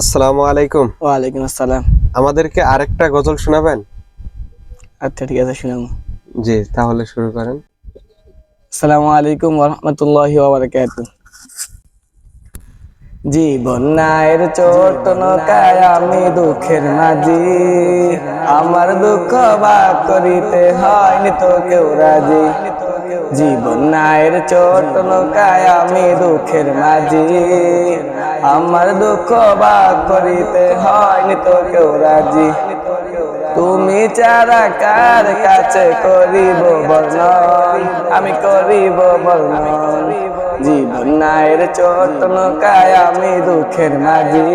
আসসালামু আলাইকুম। ওয়ালাইকুম আসসালাম। আমাদেরকে আরেকটা গজল শোনাবেন? আচ্ছা ঠিক আছে শুনাবো। জি তাহলে শুরু করেন। আসসালামু আলাইকুম জীবন নায়ের ছোট নৌকায় আমি দুঃখের মাঝি। আমার দুঃখ বা করিতে হয়নি তো কেউ রাজি। জীবন নায়ের ছোট নৌকায় আমি দুঃখের মাঝি। আমার দুঃখ ভাগ করিতে হয়নি তো কেউ রাজি। তুমি চারা কার কাছে করিব বর্ণন? আমি করিব বর্ণন। জীবন নায়ের ছোট নৌকায় আমি দুঃখের মাঝি।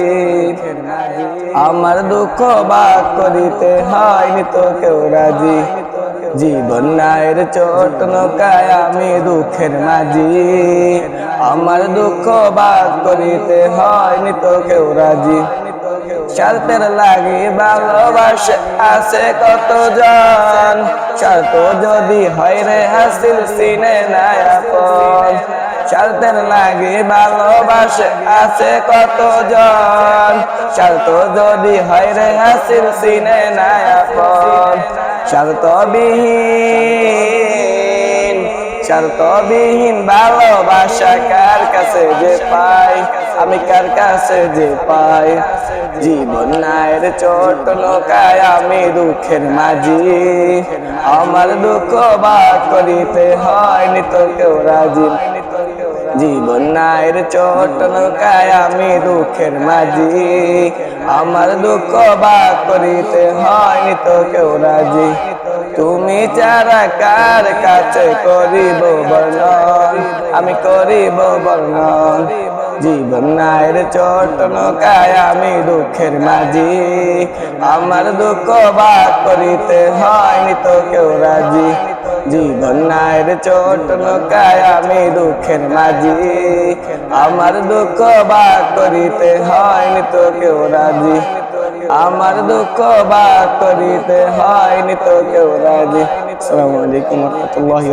আমার দুঃখ ভাগ করিতে হয়নি তো কেউ রাজি। জীবন নায়ের ছোট নৌকায় আমি দুঃখের মাঝি। আমার দুঃখ ভাগ করিতে হয়নি তো কেউ রাজি। স্বার্থের লাগে ভালোবাসে আছে কত জন স্বার্থ যদি হয় রে হাসিল সিনে নাই আপন। স্বার্থের লাগে ভালোবাসে আছে কত জন স্বার্থ যদি হয় রে হাসিল সিনে নাই স্বার্থবিহীন স্বার্থবিহীন ভালোবাসা কার কাছে যে পাই আমি কার কাছে যে পাই জীবন নায়ের ছোট নৌকায় আমি দুঃখের মাঝি। আমার দুঃখ বাদ করিতে হয়নি তো কেউ রাজি। জীবন নায়ের ছোট নৌকায় আমি দুঃখের মাঝি। আমার দুঃখ বাদ করিতে হয়নি তো কেউ রাজি। তুমি চারা কার কাছে করিব বর্ণন, আমি করিব বর্ণন। জীবন নায়ের ছোট নৌকায় আমি দুঃখের মাঝি। আমার দুঃখ বাদ করিতে হয়নি তো কেউ রাজি। জীবন নায়ের ছোট নৌকায় আমি দুঃখের মাঝি। আমার দুঃখ বা করিতে হয়নি তো কেউ রাজি। আমার দুঃখ বা করিতে হয়নি তো কেউ রাজি। আসসালামু আলাইকুম রহমতুল্লাহ